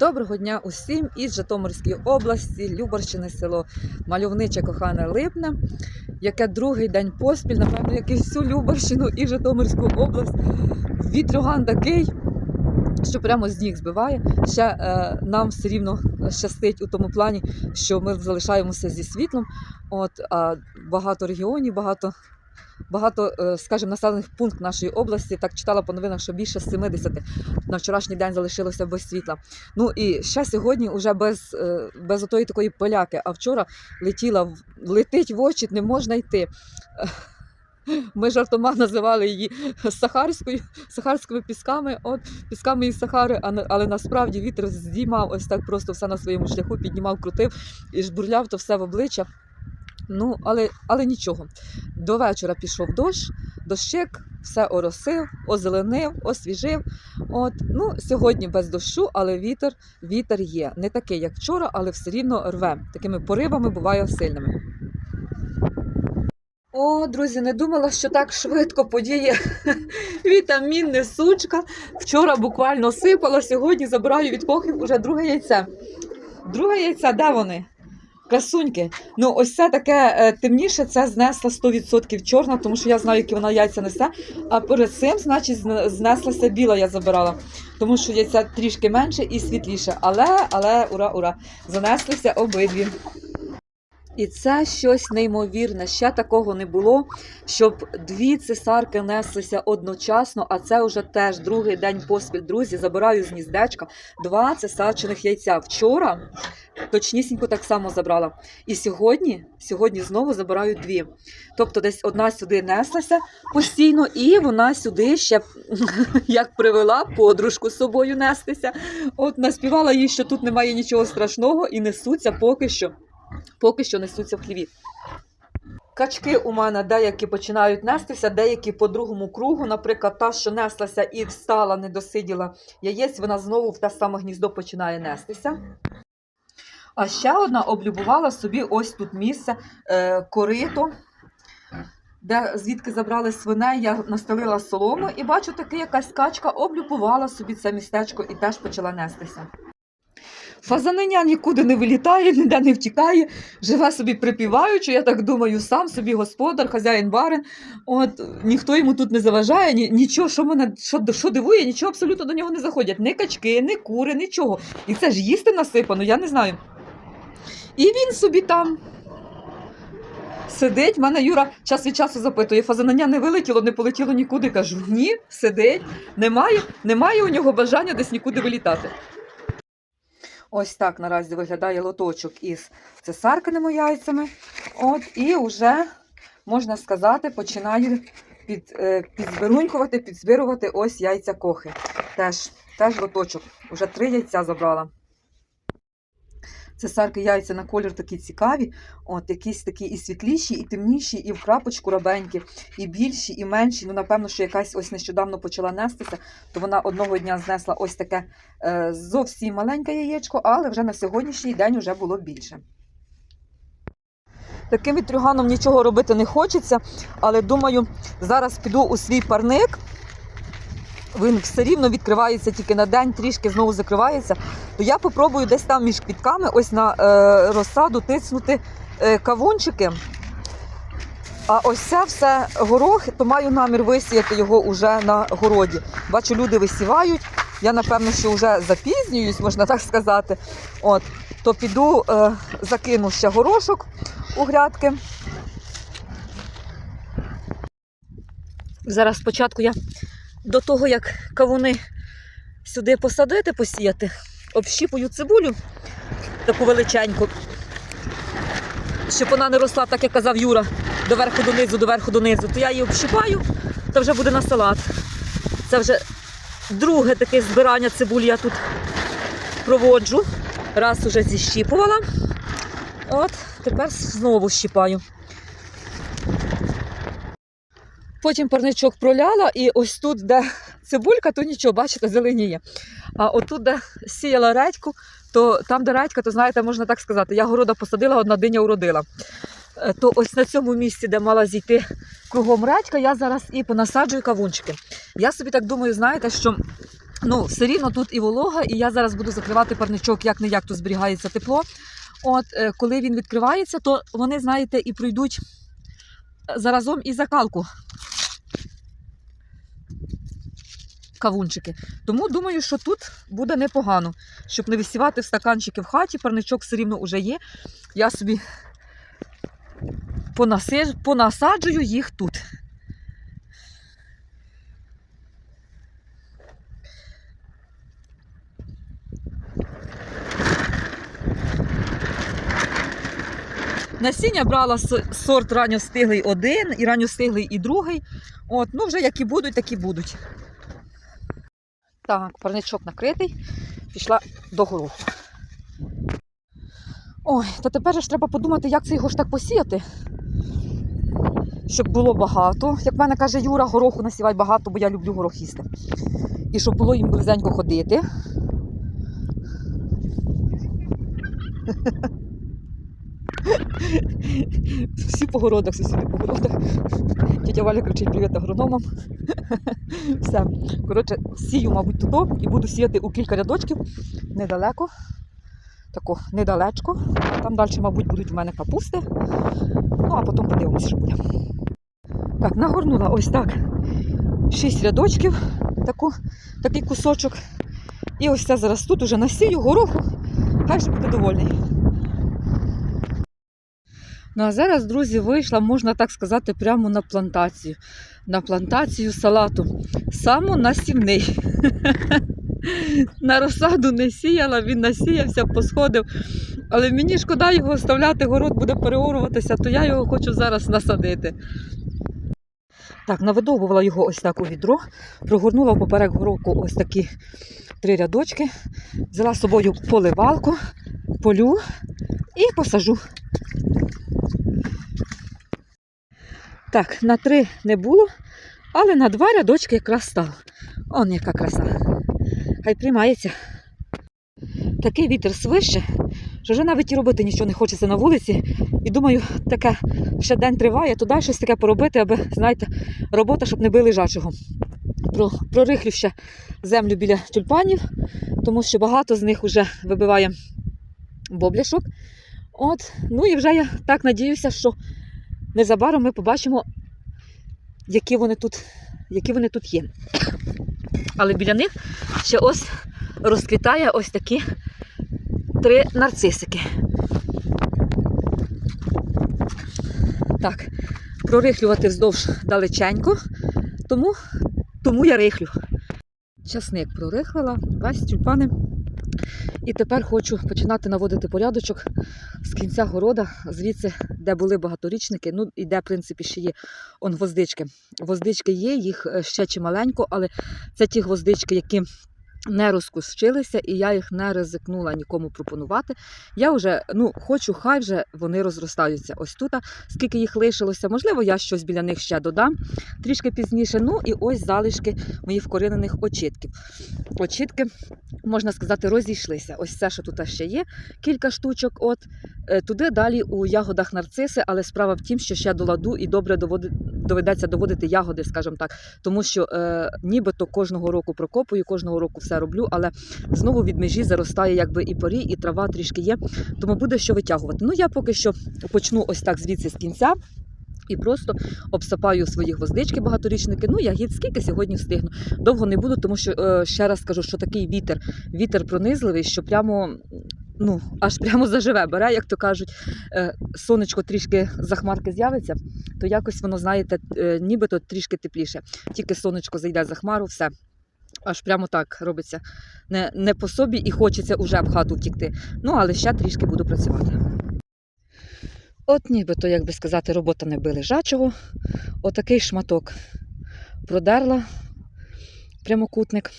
Доброго дня усім із Житомирської області, Любарщини, село Мальовниче Кохане Липне, яке другий день поспіль, напевно, як і всю Любарщину і Житомирську область. Вітрюган такий, що прямо з ніг збиває. Ще е, нам все рівно щастить у тому плані, що ми залишаємося зі світлом. От, а багато регіонів, багато. Багато, е, скажімо, населених пунктів нашої області так читала по новинах, що більше 70 на вчорашній день залишилося без світла. Ну і ще сьогодні вже без, е, без отої такої поляки. А вчора летіла летить в очі, не можна йти. Ми жартома називали її Сахарською, Сахарськими пісками, от пісками із Сахари, але насправді вітер здіймав ось так просто все на своєму шляху, піднімав, крутив і жбурляв то все в обличчя. Ну, але, але нічого. До вечора пішов дощ, дощик, все оросив, озеленив, освіжив. От, ну, сьогодні без дощу, але вітер, вітер є. Не такий, як вчора, але все рівно рве. Такими поривами буває сильними. О, друзі, не думала, що так швидко подіє вітамінне сучка. Вчора буквально сипала, сьогодні забираю від кохів уже друге яйце. Друге яйце, де вони? Красуньки. Ну, ось це таке е, темніше, це знесла 100% чорна, тому що я знаю, які вона яйця несе. А перед цим, значить, зне- знеслася біла, я забирала. Тому що яйця трішки менше і світліше. Але, але, ура, ура, занеслися обидві. І це щось неймовірне. Ще такого не було, щоб дві цесарки неслися одночасно, а це вже теж другий день поспіль. Друзі, забираю з гніздечка два цесарчиних яйця. Вчора точнісінько так само забрала. І сьогодні, сьогодні знову забираю дві. Тобто десь одна сюди неслася постійно, і вона сюди ще як привела подружку з собою нестися. От наспівала їй, що тут немає нічого страшного, і несуться поки що. Поки що несуться в хліві. Качки у мене деякі починають нестися, деякі по другому кругу. Наприклад, та, що неслася і встала, не досиділа яєць, вона знову в те саме гніздо починає нестися. А ще одна облюбувала собі ось тут місце е, корито, де звідки забрали свиней, я настелила солому і бачу, таки якась качка облюбувала собі це містечко і теж почала нестися. Фазаниня нікуди не вилітає, ніде не втікає, живе собі припіваючи, я так думаю, сам собі господар, хазяїн барин. От ніхто йому тут не заважає, ні, нічого, що мене що, що дивує, нічого абсолютно до нього не заходять. Ні качки, ні кури, нічого. І це ж їсти насипано, я не знаю. І він собі там сидить. Мене Юра час від часу запитує, фазанання не вилетіло, не полетіло нікуди. Кажу, ні, сидить, немає, немає у нього бажання десь нікуди вилітати. Ось так наразі виглядає лоточок із цесаркиними яйцями. От, і вже, можна сказати, починаю під, е, підзбирунькувати, підзбирувати ось яйця кохи. Теж, теж лоточок. Уже три яйця забрала. Цесарки яйця на колір такі цікаві, от якісь такі і світліші, і темніші, і в крапочку рабенькі, і більші, і менші. Ну, напевно, що якась ось нещодавно почала нестися, то вона одного дня знесла ось таке е, зовсім маленьке яєчко, але вже на сьогоднішній день вже було більше. Таким вітрюганом нічого робити не хочеться, але думаю, зараз піду у свій парник. Він все рівно відкривається тільки на день, трішки знову закривається. То я попробую десь там між квітками ось на е, розсаду тиснути е, кавунчики. А ось це все горох, то маю намір висіяти його уже на городі. Бачу, люди висівають. Я напевно, що вже запізнююсь, можна так сказати. От, то піду, е, закину ще горошок у грядки. Зараз спочатку я до того, як кавуни сюди посадити, посіяти, общіпую цибулю таку величеньку, щоб вона не росла, так як казав Юра, доверху донизу, доверху донизу, то я її общіпаю, то вже буде на салат. Це вже друге таке збирання цибулі я тут проводжу. Раз уже зіщіпувала. От, тепер знову щіпаю. Потім парничок проляла, і ось тут, де цибулька, то нічого, бачите, зеленіє. А отут, де сіяла редьку, то там, де редька, то знаєте, можна так сказати, я города посадила, одна диня уродила. Е, То ось на цьому місці, де мала зійти кругом редька, я зараз і понасаджую кавунчики. Я собі так думаю, знаєте, що Ну, все рівно тут і волога, і я зараз буду закривати парничок, як не як тут зберігається тепло. От е, коли він відкривається, то вони, знаєте, і пройдуть е, заразом і закалку. Кавунчики. Тому думаю, що тут буде непогано, щоб не висівати в стаканчики в хаті. Парничок все рівно вже є. Я собі понасаджую їх тут. Насіння брала сорт ранньостиглий один, і ранньостиглий і другий. От, ну вже які будуть, такі будуть. Так, парничок накритий, пішла до гороху. Ой, то тепер ж треба подумати, як це його ж так посіяти. Щоб було багато. Як в мене каже Юра, гороху насівай багато, бо я люблю горох їсти. І щоб було їм близенько ходити. Всі по городах, сусіди по городах. Тетя Валя кричить привіт агрономам. Все. Коротше, сію, мабуть, туди і буду сіяти у кілька рядочків недалеко. Тако, недалечко. Там далі, мабуть, будуть в мене капусти. Ну, а потім подивимося, що буде. Так, нагорнула ось так. Шість рядочків, таку, такий кусочок. І ось це зараз тут уже насію гороху. Хай же буде довольний. Ну а зараз, друзі, вийшла, можна так сказати, прямо на плантацію. На плантацію салату. Самонасівний. На розсаду не сіяла, він насіявся, посходив. Але мені шкода його оставляти, город буде переоруватися, то я його хочу зараз насадити. Так, навидовбувала його ось так у відро, прогорнула поперек гороку ось такі три рядочки, взяла з собою поливалку, полю і посажу. Так, на три не було, але на два рядочки якраз стало. Он яка краса. Хай приймається. Такий вітер свище, що вже навіть і робити нічого не хочеться на вулиці. І думаю, таке ще день триває, то дай щось таке поробити, аби, знаєте, робота, щоб не били лежачого. Про, прорихлю ще землю біля тюльпанів, тому що багато з них вже вибиває бобляшок. От, ну і вже я так надіюся, що незабаром ми побачимо, які вони тут, які вони тут є. Але біля них ще ось розквітає ось такі три нарцисики. Так, прорихлювати вздовж далеченько, тому, тому я рихлю. Часник прорихлила, весь тюльпани. І тепер хочу починати наводити порядочок з кінця города, звідси, де були багаторічники, ну і де, в принципі, ще є он гвоздички. Гвоздички є, їх е, ще чималенько, але це ті гвоздички, які не розкущилися, і я їх не ризикнула нікому пропонувати. Я вже ну, хочу, хай вже вони розростаються. Ось тут, скільки їх лишилося. Можливо, я щось біля них ще додам трішки пізніше. Ну і ось залишки моїх вкорінених очітків. Очітки, можна сказати, розійшлися. Ось це, що тут ще є, кілька штучок. От Е, туди далі у ягодах нарциси, але справа в тім, що ще до ладу і добре доводи- доведеться доводити ягоди, скажімо так, тому що е, нібито кожного року прокопую, кожного року все роблю, але знову від межі заростає якби і порі, і трава трішки є, тому буде що витягувати. Ну я поки що почну ось так звідси з кінця. І просто обсапаю свої гвоздички багаторічники. Ну, ягід скільки сьогодні встигну. Довго не буду, тому що е, ще раз кажу, що такий вітер, вітер пронизливий, що прямо ну, аж прямо заживе бере, як то кажуть, е, сонечко трішки за хмарки з'явиться, то якось воно, знаєте, е, нібито трішки тепліше. Тільки сонечко зайде за хмару, все. Аж прямо так робиться. Не, не по собі і хочеться уже в хату втікти. Ну, але ще трішки буду працювати. От нібито, як би сказати, робота не би лежачого. Отакий шматок продерла прямокутник.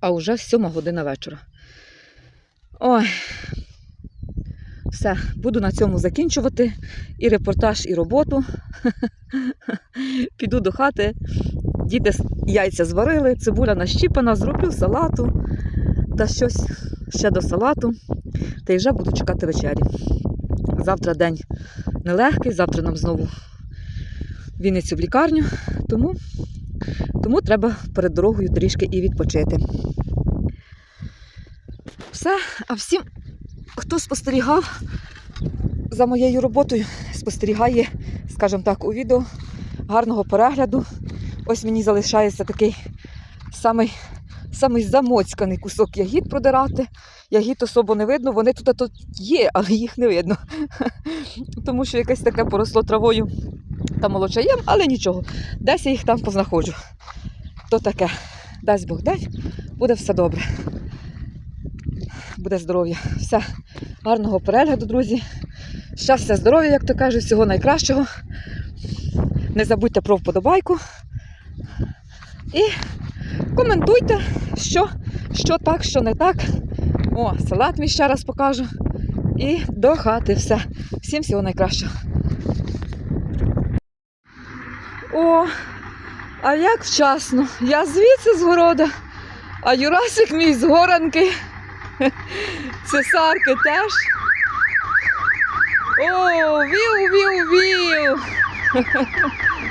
А вже сьома година вечора. Ой, все, буду на цьому закінчувати і репортаж, і роботу. Піду до хати. Діти яйця зварили, цибуля нащіпана, зроблю салату та щось ще до салату. Та й вже буду чекати вечері. Завтра день нелегкий, завтра нам знову Вінницю в лікарню. Тому Тому треба перед дорогою трішки і відпочити. Все, а всім, хто спостерігав за моєю роботою, спостерігає, скажімо так, у відео гарного перегляду. Ось мені залишається такий самий, самий замоцьканий кусок ягід продирати. Ягід особо не видно, вони тут, тут є, але їх не видно. Тому що якесь таке поросло травою та молочаєм, але нічого. Десь я їх там познаходжу. То таке. Дасть Бог дай, буде все добре. Буде здоров'я. Все. Гарного перегляду, друзі. Щастя, здоров'я, як то кажуть, всього найкращого. Не забудьте про вподобайку. І коментуйте, що, що так, що не так. О, салат мій ще раз покажу. І до хати все. Всім всього найкращого. О, а як вчасно. Я звідси з города, а Юрасик мій з горанки. Цесарки теж. О, вів, вів, вів.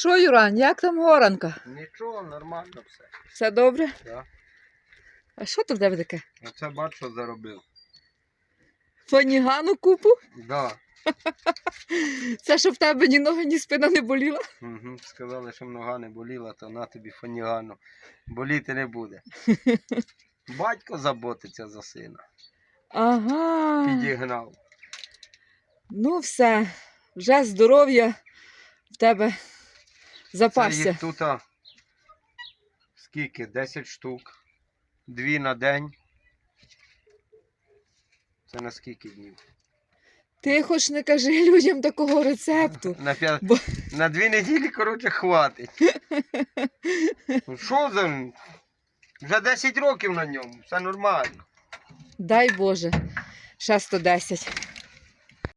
Що, Юрань, як там горанка? Нічого, нормально все. Все добре? Да. А що тут в тебе таке? Оце бач, що заробив. Фанігану купу? Да. Це щоб в тебе ні ноги, ні спина не боліла? Угу. Сказали, що нога не боліла, то на тобі фанігану. Боліти не буде. Батько заботиться за сина. Ага. Підігнав. Ну все, вже здоров'я в тебе Це запасся. їх тут а, скільки? 10 штук. Дві на день. Це на скільки днів? Ти хоч не кажи людям такого рецепту. На, п'я... Бо- на дві неділі, коротше, хватить. Ну, Що за. Вже 10 років на ньому, все нормально. Дай Боже, ще 110.